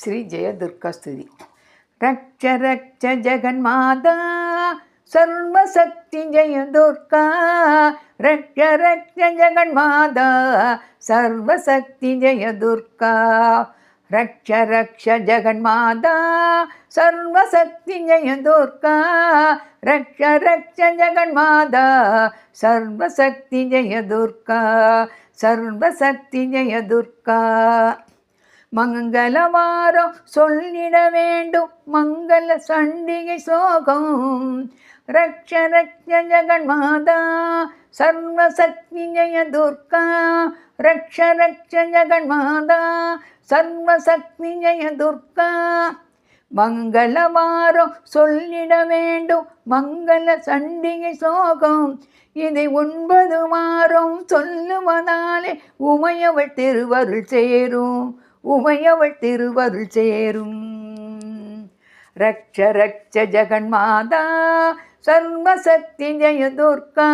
ஸ்ரீ ஜெயதுர்கஸ்துதி ரக்ஷ ரக்ஷ ஜெகன்மாதா சர்வசக்தி ஜெயதுர்கா. ரக்ஷ ரக்ஷ ஜெகன்மாதா சர்வசக்தி ஜெயதுர்கா. ரக்ஷ ரக்ஷ ஜெகன்மாதா சர்வசக்தி ஜெயதுர்கா. ரக்ஷ ரக்ஷ ஜெகன்மாதா சர்வசக்தி ஜெயதுர்கா. சர்வசக்தி ஜெயதுர்கா. மங்களவாரம் சொல்லிட வேண்டும். மங்கள சண்டிகை சோகம். ரக்ஷ ரக்ஷ ஜெகன்மாதா சர்வசக்தி ஜெய துர்கா ரக்ஷ ரக்ஷ ஜெகன்மாதா சர்வசக்தி ஜெய துர்கா மங்களவாரம் சொல்லிட வேண்டும். மங்கள சண்டிகை சோகம். இதை ஒன்பது வாரம் சொல்லுவதாலே உமையவள் திருவருள் சேரும். உமையவள் திருவருள் சேரும். ரக்ஷ ரக்ஷ ஜெகன்மாதா சர்வசக்தி ஜெயதுர்கா.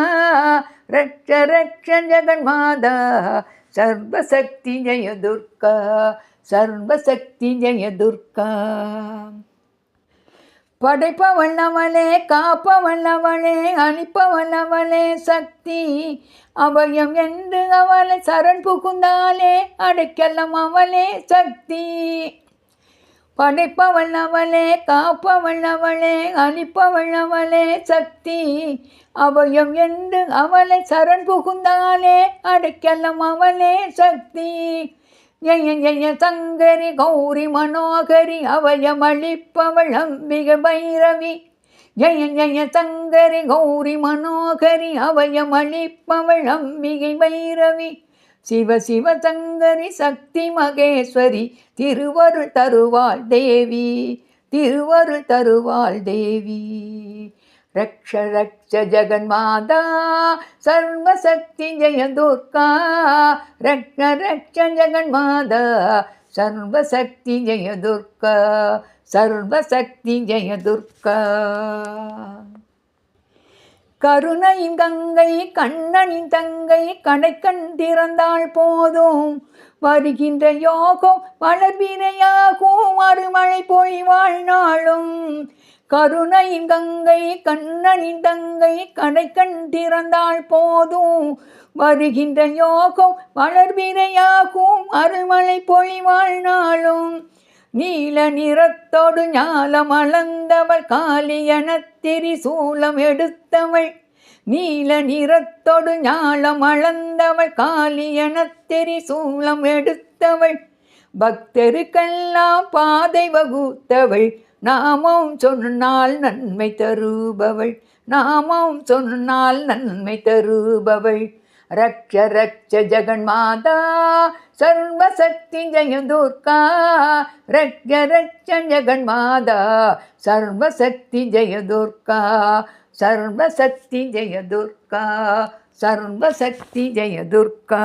ரக்ஷ ரக்ஷ ஜெகன்மாதா சர்வசக்தி ஜெயதுர்கா. சர்வசக்தி ஜெயதுர்கா. துர்கா படைப்பவள் அவளே சக்தி. அவயம் என்று அவளை சரண் புகுந்தாலே அடைக்கலம் அவளே சக்தி. படைப்பவள் அவளே காப்பவள் சக்தி. அவயம் என்று அவளை சரண் புகுந்தாலே அடைக்கலம் அவளே சக்தி. ஜெய ஜெய சங்கரி கௌரி மனோகரி அவயமளிப்பவள் அம்பிக பைரவி. ஜய ஜய சங்கரி கௌரி மனோகரி அவயமளிப்பவள் அம்பிகை பைரவி. சிவ சிவ சங்கரி சக்தி மகேஸ்வரி திருவருள் தருவாள் தேவி. திருவருள் தருவாள் தேவி. ரக்ஷ ரக்ஷ ஜெகன்மாதா சர்வசக்தி ஜெய துர்கா. ரக்ஷ ரக்ஷ ஜெகன்மாதா சர்வசக்தி ஜெய துர்கா. சர்வசக்தி ஜெய துர்கா. கருணையின் கங்கை கண்ணனின் தங்கை கடைக்கண் திறந்தாள் போதும். வருகின்ற யோகம் வளர்வினையாகும் மறுமழை போய் வாழ்நாளும் கருணையின் கங்கை கண்ணனின் தங்கை கடைக்கண் திறந்தாள் போதும். வருகின்ற யோகம் வளர்விரையாகும். அருள்மலை பொழிவாள் நாளும் நீல நிறத்தோடு ஞாலம் அளந்தவள் காலியன திரிசூலம் எடுத்தவள். நீல நிறத்தோடு ஞாலம் அளந்தவள் காலியன திரிசூலம் எடுத்தவள். பக்தருக்கெல்லாம் பாதை வகுத்தவள். நாமும் சொன்னால் நன்மை தருபவள். நாமும் சொன்னால் நன்மை தருபவள். ரக்ஷ ரக்ஷ ஜெகன்மாதா சர்வசக்தி ஜெயதுர்கா. ரக்ஷ ரக்ஷ ஜெகன்மாதா சர்வசக்தி ஜெயதுர்கா. சர்வசக்தி ஜெயதுர்கா சர்வசக்தி ஜெயதுர்கா.